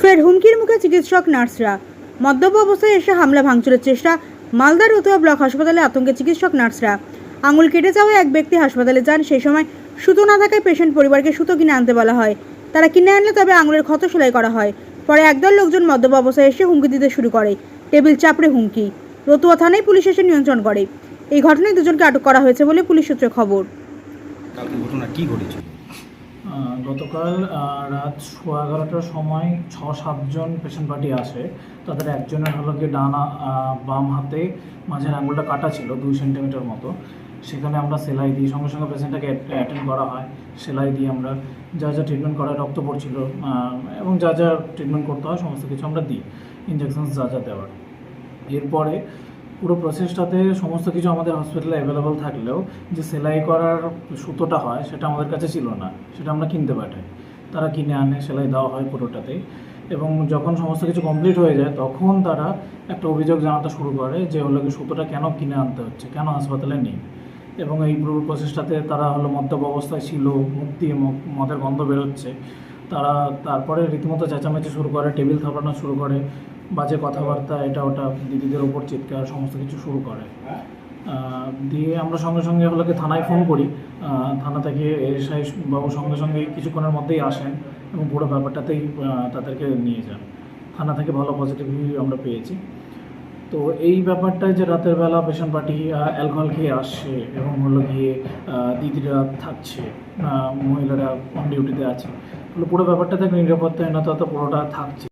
ফের হুমকির মুখে চিকিৎসক নার্সরা। মদ্যপ অবস্থায় এসে হামলা ভাঙচুরের চেষ্টা। মালদার রতুয়া ব্লক হাসপাতালে আতঙ্কে চিকিৎসক নার্সরা। আঙুল কেটে যাওয়া এক ব্যক্তি হাসপাতালে যান সেই সময় সুতো না থাকায় পেশেন্ট পরিবারকে সুতো কিনে আনতে বলা হয়। তারা কিনে আনলে তবে আঙুলের ক্ষত সেলাই করা হয়। পরে একদল লোকজন মদ্যপ অবস্থায় এসে হুমকি দিতে শুরু করে। টেবিল চাপড়ে হুমকি। রতুয়া থানায় পুলিশ এসে নিয়ন্ত্রণ করে। এই ঘটনায় দুজনকে আটক করা হয়েছে বলে পুলিশ সূত্রে খবর। ঘটনা কি ঘটেছিল? আহ, গতকাল রাত সোয়া এগারোটার সময় ছ সাতজন পেশেন্ট পার্টি আসে তাদের একজনের হলো গিয়ে ডানা বাম হাতে মাঝের আঙুলটা কাটা ছিল, দুই সেন্টিমিটার মতো। সেখানে আমরা সেলাই দিই সঙ্গে সঙ্গে পেশেন্টটাকে অ্যাটেন্ড করা হয়। সেলাই দিয়ে আমরা যা যা ট্রিটমেন্ট করা রক্ত পড়ছিল এবং যা যা ট্রিটমেন্ট করতে হয়, সমস্ত কিছু আমরা দিই। ইঞ্জেকশন যা যা দেওয়ার। এরপরে পুরো প্রসেসটাতে সমস্ত কিছু আমাদের হসপিটালে অ্যাভেলেবল থাকলেও যে সেলাই করার সুতোটা হয় সেটা আমাদের কাছে ছিল না, সেটা আমরা কিনতে পাঠাই। তারা কিনে আনে, সেলাই দেওয়া হয় পুরোটাতেই। এবং যখন সমস্ত কিছু কমপ্লিট হয়ে যায়, তখন তারা একটা অভিযোগ জানাতে শুরু করে যে, হলো কি, সুতোটা কেন কিনে আনতে হচ্ছে? কেন হাসপাতালে নেই? এবং এই পুরো প্রসেসটাতে তারা হলো মদ্যপ অবস্থায় ছিল মুখ দিয়ে মদের গন্ধ বেরোচ্ছে। তারা তারপরে রীতিমতো চেঁচামেচি শুরু করে, টেবিল থাপানো শুরু করে, বাজে কথাবার্তা, এটা ওটা দিদিদের ওপর চিৎকার, সমস্ত কিছু শুরু করে। দিয়ে আমরা সঙ্গে সঙ্গে হলোকে থানায় ফোন করি। থানা থেকে এসআই বাবু সঙ্গে সঙ্গে কিছুক্ষণের মধ্যেই আসেন এবং পুরো ব্যাপারটাতেই তাদেরকে নিয়ে যান। থানা থেকে ভালো পজিটিভ আমরা পেয়েছি। তো এই ব্যাপারটা যে রাতের বেলা পেশন পার্টি অ্যালকোহল খেয়ে আসছে এবং হলো গিয়ে দিদিরা থাকছে মহিলারা অন ডিউটিতে আছে। পুরো ব্যাপারটা থেকে নিরাপত্তাহীনতা তো পুরোটা থাকছে।